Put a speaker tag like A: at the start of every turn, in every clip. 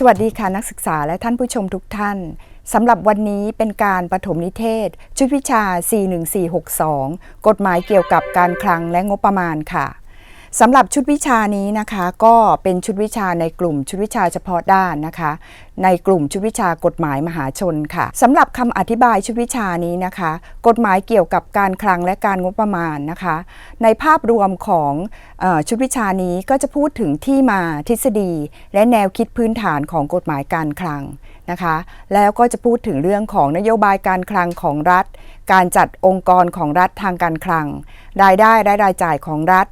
A: สวัสดีค่ะนักศึกษาและท่านผู้ชมทุกท่านสำหรับวันนี้เป็นการประถมนิเทศ ชุดวิชา 41462 กฎหมายเกี่ยวกับการคลังและงบประมาณค่ะ สำหรับชุดวิชานี้นะคะก็เป็นชุดวิชาในกลุ่มชุดวิชาเฉพาะด้านนะคะ ในกลุ่มชุดวิชากฎหมายมหาชนค่ะสำหรับคำอธิบายชุดวิชานี้นะคะ กฎหมายเกี่ยวกับการคลังและการงบประมาณนะคะ ในภาพรวมของออชุดวิชานี้ก็จะพูดถึงที่มาทฤษฎี และแนวคิดพื้นฐานของกฎหมายการคลังนะคะ แล้วก็จะพูดถึงเรื่องของนโยบายการคลังของรัฐ การจัดองค์กรของรัฐทางการคลัง รายได้และรายจ่ายของรัฐ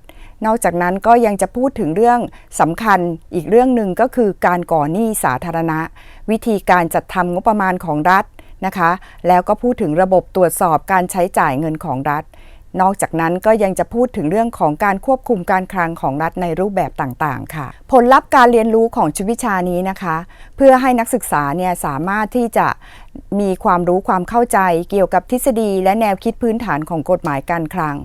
A: นอกจากนั้นก็ยังจะพูดถึงเรื่องสำคัญอีกเรื่องหนึ่งก็คือการก่อหนี้สาธารณะ วิธีการจัดทำงบประมาณของรัฐนะคะ แล้วก็พูดถึงระบบตรวจสอบการใช้จ่ายเงินของรัฐ นอกจากนั้นก็ยังจะพูดถึงเรื่องของการควบคุมการคลังของรัฐในรูปแบบต่างๆ ค่ะ ผลลัพธ์การเรียนรู้ของชุดวิชานี้นะคะ เพื่อให้นักศึกษาเนี่ยสามารถที่จะมีความรู้ความเข้าใจเกี่ยวกับทฤษฎีและแนวคิดพื้นฐานของกฎหมายการคลัง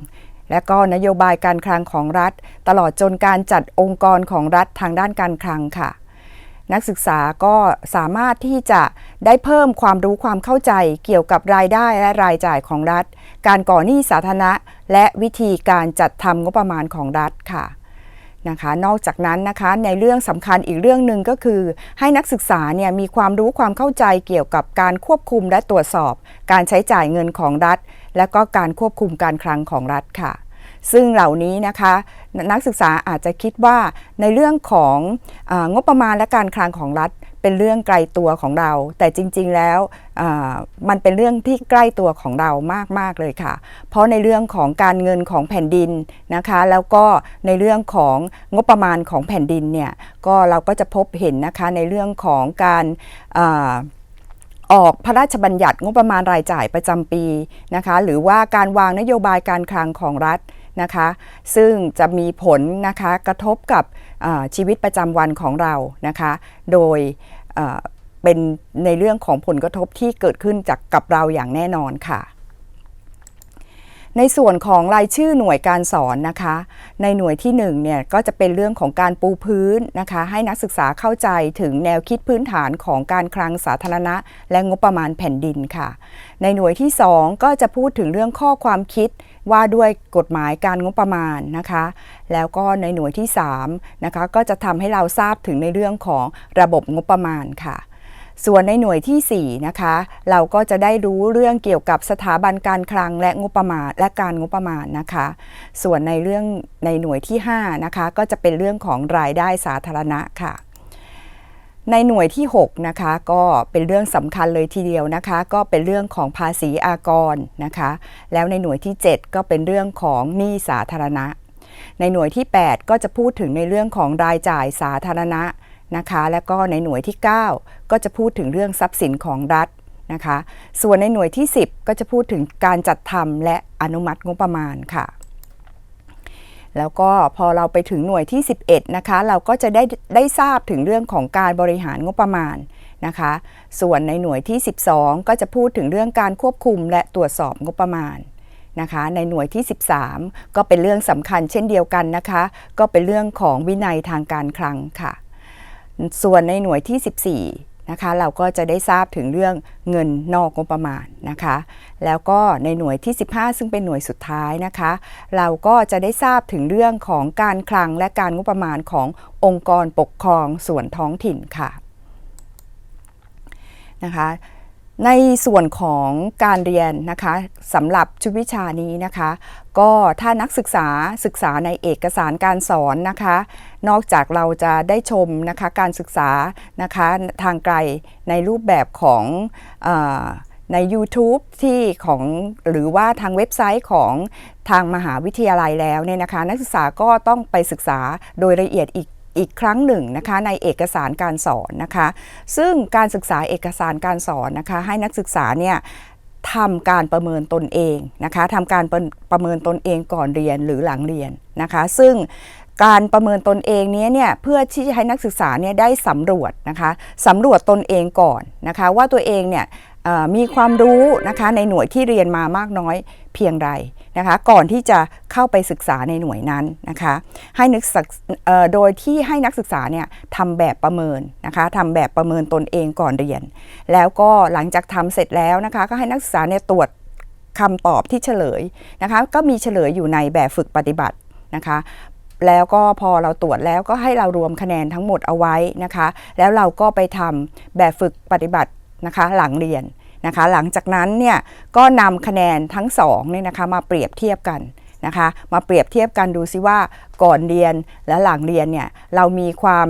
A: และก็นโยบายการคลังของรัฐ ตลอดจนการจัดองค์กรของรัฐทางด้านการคลังค่ะ นักศึกษาก็สามารถที่จะได้เพิ่มความรู้ความเข้าใจเกี่ยวกับรายได้และรายจ่ายของรัฐ การก่อหนี้สาธารณะ และวิธีการจัดทำงบประมาณของรัฐค่ะนะคะนอกจากนั้นนะคะในเรื่องสำคัญอีกเรื่องหนึ่งก็คือ ให้นักศึกษาเนี่ยมีความรู้ความเข้าใจเกี่ยวกับการควบคุมและตรวจสอบ การใช้จ่ายเงินของรัฐ และก็การควบคุมการคลังของรัฐค่ะ ซึ่งเหล่านี้นะคะนักศึกษาอาจจะคิดว่าในเรื่องขององบประมาณและการคลังของรัฐเป็นเรื่องไกลตัวของเรา แต่จริงๆแล้วมันเป็นเรื่องที่ใกล้ตัวของเรามากๆเลยค่ะ เพราะในเรื่องของการเงินของแผ่นดินนะคะ แล้วก็ในเรื่องของงบประมาณของแผ่นดินเนี่ยก็เราก็จะพบเห็นนะคะในเรื่องของการ ออกพระราชบัญญัติงบประมาณรายจ่ายประจำปีนะคะหรือว่าการวางนโยบายการคลังของรัฐนะคะซึ่งจะมีผลนะคะกระทบกับชีวิตประจำวันของเรานะคะโดยเป็นในเรื่องของผลกระทบที่เกิดขึ้นจากกับเราอย่างแน่นอนค่ะ ในส่วนของรายชื่อหน่วยการสอนนะคะ ในหน่วยที่1เนี่ยก็จะเป็นเรื่องของการปูพื้นนะคะ ให้นักศึกษาเข้าใจถึงแนวคิดพื้นฐานของการคลังสาธารณะ และงบประมาณแผ่นดินค่ะ ในหน่วยที่ 2 ก็จะพูดถึงเรื่องข้อความคิดว่าด้วยกฎหมายการงบประมาณนะคะ แล้วก็ในหน่วยที่3นะคะก็จะทำให้เราทราบถึงในเรื่องของระบบงบประมาณค่ะ ส่วนในหน่วยที่ 4 นะคะ เราก็จะได้รู้เรื่องเกี่ยวกับสถาบันการคลังและงบประมาณและการงบประมาณนะคะ ส่วนในเรื่องในหน่วยที่ 5 นะคะ ก็จะเป็นเรื่องของรายได้สาธารณะค่ะ ในหน่วยที่ 6 นะคะ ก็เป็นเรื่องสำคัญเลยทีเดียวนะคะ ก็เป็นเรื่องของภาษีอากรนะคะ แล้วในหน่วยที่ 7 ก็เป็นเรื่องของหนี้สาธารณะ ในหน่วยที่ 8 ก็จะพูดถึงในเรื่องของรายจ่ายสาธารณะ นะคะและก็ในหน่วยที่ 9 ก็จะพูดถึงเรื่องทรัพย์สินของรัฐนะคะส่วนในหน่วยที่ 10 ก็จะพูดถึงการจัดทำและอนุมัติงบประมาณค่ะ แล้วก็พอเราไปถึงหน่วยที่ 11นะคะเราก็จะได้ได้ทราบถึงเรื่องของการบริหารงบประมาณนะคะ ส่วนในหน่วยที่ 12 ก็จะพูดถึงเรื่องการควบคุมและตรวจสอบงบประมาณนะคะในหน่วยที่ 13 ก็เป็นเรื่องสำคัญเช่นเดียวกันนะคะ ก็เป็นเรื่องของวินัยทางการคลังค่ะ ส่วนในหน่วยที่ 14นะคะเราก็จะได้ทราบถึงเรื่องเงินนอกงบประมาณนะคะแล้วก็ในหน่วยที่ 15 ซึ่งเป็นหน่วยสุดท้ายนะคะ เราก็จะได้ทราบถึงเรื่องของการคลังและการงบประมาณขององค์กรปกครองส่วนท้องถิ่นค่ะนะคะ ในส่วนของการเรียนนะคะสำหรับชุดวิชานี้นะคะ ก็ถ้านักศึกษาศึกษาในเอกสารการสอนนะคะ นอกจากเราจะได้ชมนะคะการศึกษานะคะทางไกลในรูปแบบของอใน YouTube ที่ของหรือว่าทางเว็บไซต์ของทางมหาวิทยาลัยแล้วเนี่ยนะคะ นักศึกษาก็ต้องไปศึกษาโดยละเอียดอีก อีกครั้งหนึ่งนะคะในเอกสารการสอนนะคะ ซึ่งการศึกษาเอกสารการสอนนะคะ ให้นักศึกษาเนี่ยทำการประเมินตนเองนะคะทำการประประเมินตนเองก่อนเรียนหรือหลังเรียนนะคะ ซึ่งการประเมินตนเองนี้เนี่ยเพื่อที่จะให้นักศึกษาเนี่ยได้สำรวจนะคะสำรวจตนเองก่อนนะคะ ว่าตัวเองเนี่ย มีความรู้นะคะในหน่วยที่เรียนมามากน้อยเพียงไรนะคะ ก่อนที่จะเข้าไปศึกษาในหน่วยนั้นนะคะ ให้นักศึกโดยที่ให้นักศึกษาเนี่ยทำแบบประเมินนะคะทำแบบประเมินตนเองก่อนเรียน แล้วก็หลังจากทำเสร็จแล้วนะคะ ก็ให้นักศึกษาเนี่ยตรวจคำตอบที่เฉลยนะคะ ก็มีเฉลยอยู่ในแบบฝึกปฏิบัตินะคะแล้วก็พอเราตรวจแล้วก็ให้เรารวมคะแนนทั้งหมดเอาไว้นะคะ แล้วเราก็ไปทำแบบฝึกปฏิบัติ นะคะหลังเรียนนะคะหลังจากนั้นเนี่ยก็นำคะแนนทั้งสองเนี่ยนะคะมาเปรียบเทียบกันนะคะมาเปรียบเทียบกันดูซิว่าก่อนเรียนและหลังเรียนเนี่ยเรามีความ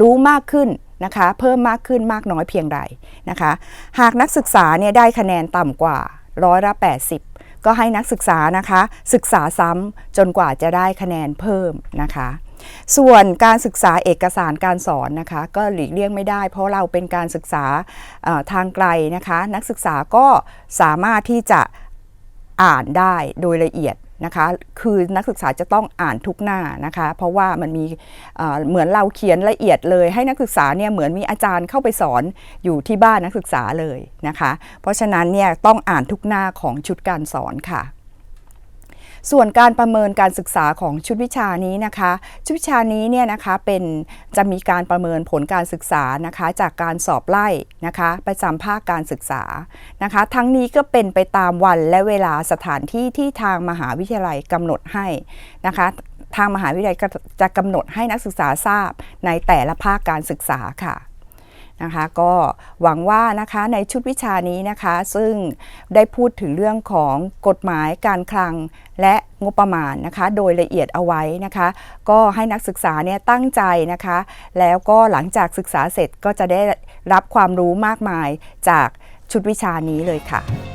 A: รู้มากขึ้นนะคะเพิ่มมากขึ้นมากน้อยเพียงใดนะคะหากนักศึกษาเนี่ยได้คะแนนต่ำกว่าร้อยละ80 ก็ให้นักศึกษานะคะศึกษาซ้ำจนกว่าจะได้คะแนนเพิ่มนะคะ ส่วนการศึกษาเอกสารการสอนนะคะ ก็หลีกเลี่ยงไม่ได้ เพราะเราเป็นการศึกษาทางไกลนะคะ นักศึกษาก็สามารถที่จะอ่านได้โดยละเอียดนะคะ คือนักศึกษาจะต้องอ่านทุกหน้านะคะ เพราะว่ามันมีเหมือนเราเขียนละเอียดเลย ให้นักศึกษาเนี่ยเหมือนมีอาจารย์เข้าไปสอนอยู่ที่บ้านนักศึกษาเลยนะคะ เพราะฉะนั้นเนี่ยต้องอ่านทุกหน้าของชุดการสอนค่ะ ส่วนการประเมินการศึกษาของชุดวิชานี้นะคะ ชุดวิชานี้เนี่ยนะคะเป็นจะมีการประเมินผลการศึกษานะคะจากการสอบไล่นะคะประจำภาคการศึกษานะคะ ทั้งนี้ก็เป็นไปตามวันและเวลาสถานที่ที่ทางมหาวิทยาลัยกำหนดให้นะคะทางมหาวิทยาลัยจะกำหนดให้นักศึกษาทราบในแต่ละภาคการศึกษาค่ะ นะคะก็หวังว่านะคะในชุดวิชานี้นะคะ ซึ่งได้พูดถึงเรื่องของกฎหมายการคลังและงบประมาณนะคะ โดยละเอียดเอาไว้นะคะ ก็ให้นักศึกษาเนี่ยตั้งใจนะคะ แล้วก็หลังจากศึกษาเสร็จก็จะได้รับความรู้มากมายจากชุดวิชานี้เลยค่ะ